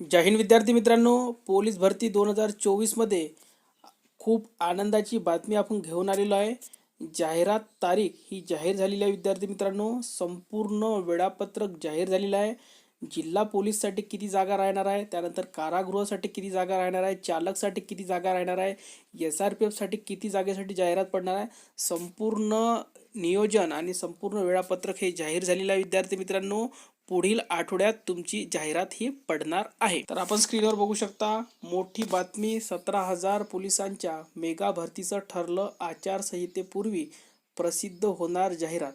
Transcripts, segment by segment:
जय हिंद विद्यार्थी मित्रांनो. पोलीस भरती दोन हजार चोवीसमध्ये खूप आनंदाची बातमी आपण घेऊन आलेलो आहे. जाहिरात तारीख ही जाहीर झालेली आहे विद्यार्थी मित्रांनो. संपूर्ण वेळापत्रक जाहीर झालेलं आहे. जिल्हा पोलीससाठी किती जागा राहणार आहे? त्यानंतर कारागृहासाठी किती जागा राहणार आहे? चालकसाठी किती जागा राहणार आहे? एस आर पी एफसाठी किती जागेसाठी जाहिरात पडणार आहे? संपूर्ण नियोजन आणि संपूर्ण वेळापत्रक हे जाहीर झालेलं आहे. विद्यार्थी मित्रांनो पुढील आठवड्यात तुमची जाहिरात ही पडणार आहे. तर आपण स्क्रीनवर बघू शकता मोठी बातमी सतरा हजार पोलिसांच्या मेगा भरतीचं ठरलं आचारसंहितेपूर्वी प्रसिद्ध होणार जाहिरात.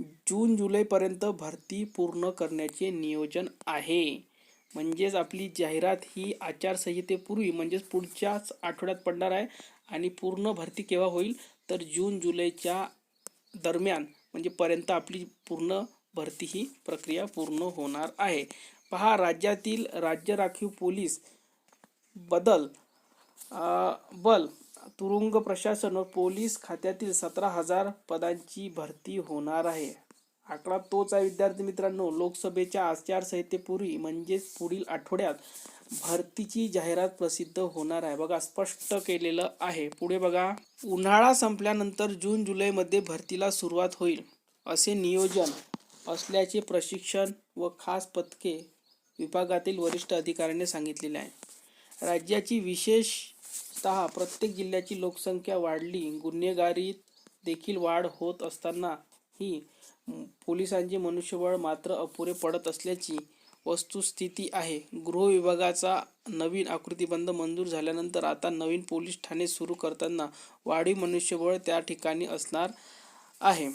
जून जुलैपर्यंत भरती पूर्ण करण्याचे नियोजन आहे. म्हणजेच आपली जाहिरात ही आचारसंहितेपूर्वी म्हणजेच पुढच्याच आठवड्यात पडणार आहे. आणि पूर्ण भरती केव्हा होईल? तर जून जुलैच्या दरम्यान म्हणजे पर्यंत आपली पूर्ण भरती ही प्रक्रिया पूर्ण होणार आहे. पहा राज्यातील राज्य राखीव पोलीस बदल बल तुरुंग प्रशासन व पोलीस खात्यातील सतरा हजार पदांची भरती होणार आहे. आकडा तोच आहे विद्यार्थी मित्रांनो. लोकसभेच्या आचारसंहितेपूर्वी म्हणजेच पुढील आठवड्यात भरतीची जाहिरात प्रसिद्ध होणार आहे. बघा स्पष्ट केलेलं आहे. पुढे बघा. उन्हाळा संपल्यानंतर जून जुलैमध्ये भरतीला सुरुवात होईल असे नियोजन असल्याचे प्रशिक्षण व खास पथके विभागातील वरिष्ठ अधिकाऱ्यांनी सांगितलेले आहे. राज्याची विशेषतः प्रत्येक जिल्ह्याची लोकसंख्या वाढली. गुन्हेगारीत देखील वाढ होत असताना ही पोलिसांचे मनुष्यबळ मात्र अपुरे पडत असल्याची वस्तुस्थिती आहे. गृह विभागाचा नवीन आकृतीबंध मंजूर झाल्यानंतर आता नवीन पोलीस ठाणे सुरू करताना वाढीव मनुष्यबळ त्या ठिकाणी असणार आहे.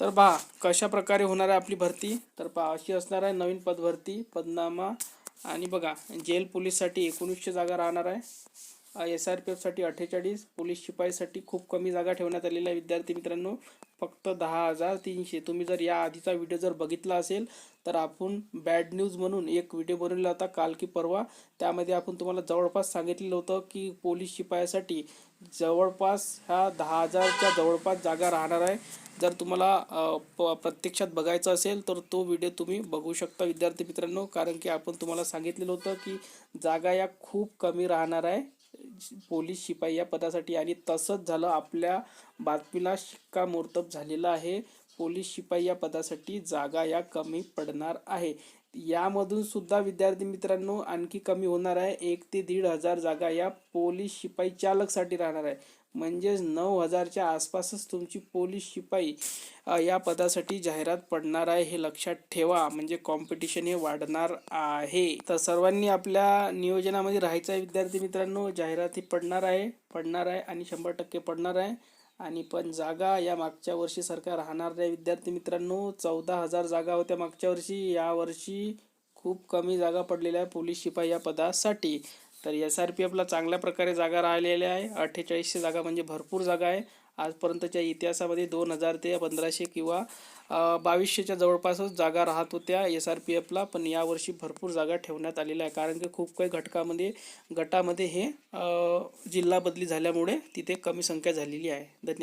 तर पहा कशा प्रकारे होणार आहे आपली भरती? तर पहा अशी असणार आहे नवीन पदभरती पदनामा आणि बघा जेल पोलीससाठी एकोणीसशे जागा राहणार आहे. एस आर पी एफसाठी अठ्ठेचाळीस पोलीस शिपाईसाठी खूप कमी जागा ठेवण्यात आलेल्या आहे विद्यार्थी मित्रांनो फक्त दहा हजार तीनशे. तुम्ही जर या आधीचा व्हिडिओ जर बघितला असेल तर आपण बॅड न्यूज म्हणून एक व्हिडिओ बनवला होता काल की परवा. त्यामध्ये आपण तुम्हाला जवळपास सांगितलेलं होतं की पोलीस शिपायासाठी जवळपास ह्या दहा हजारच्या जवळपास जागा राहणार आहे. जर तुम्हाला प प्रत्यक्षात बघायचं असेल तर तो व्हिडिओ तुम्ही बघू शकता विद्यार्थी मित्रांनो. कारण की आपण तुम्हाला सांगितलेलं होतं की जागा या खूप कमी राहणार आहे. पोलीस शिपाई या पदासाठी आणि तसंच झालं आपल्या बातमीला शिक्कामोर्तब झालेलं आहे. पोलीस शिपाई या पदासाठी जागा या कमी पडणार आहे. यामधून सुद्धा विद्यार्थी मित्रांनो आणखी कमी होणार आहे. एक ते दीड हजार जागा या पोलीस शिपाई चालकसाठी राहणार आहे. म्हणजेच नऊ हजारच्या आसपासच तुमची पोलीस शिपाई या पदासाठी जाहिरात पडणार आहे हे लक्षात ठेवा. म्हणजे कॉम्पिटिशन हे वाढणार आहे. तर सर्वांनी आपल्या नियोजनामध्ये राहायचं आहे विद्यार्थी मित्रांनो. जाहिरात ही पडणार आहे पडणार आहे आणि शंभर टक्के पडणार आहे. आणि पण जागा या मागच्या वर्षी सरकार राहणार नाही. विद्यार्थी मित्रांनो चौदा हजार जागा होत्या मागच्या वर्षी. या वर्षी खूप कमी जागा पडलेल्या आहे पोलीस शिपाई या पदासाठी. तर एस आर पी एफला चांगल्या प्रकारे जागा राहिलेल्या आहे. अठ्ठेचाळीसशे जागा म्हणजे भरपूर जागा आहे. आजपर्यंतच्या इतिहासामध्ये दोन हजार ते पंधराशे किंवा बावीसशेच्या जवळपासच जागा राहत होत्या. एस आर पी एफला पण यावर्षी भरपूर जागा ठेवण्यात आलेल्या आहे कारण की खूप काही घटकामध्ये गटामध्ये हे जिल्हा बदली झाल्यामुळे तिथे कमी संख्या झालेली आहे. धन्यवाद.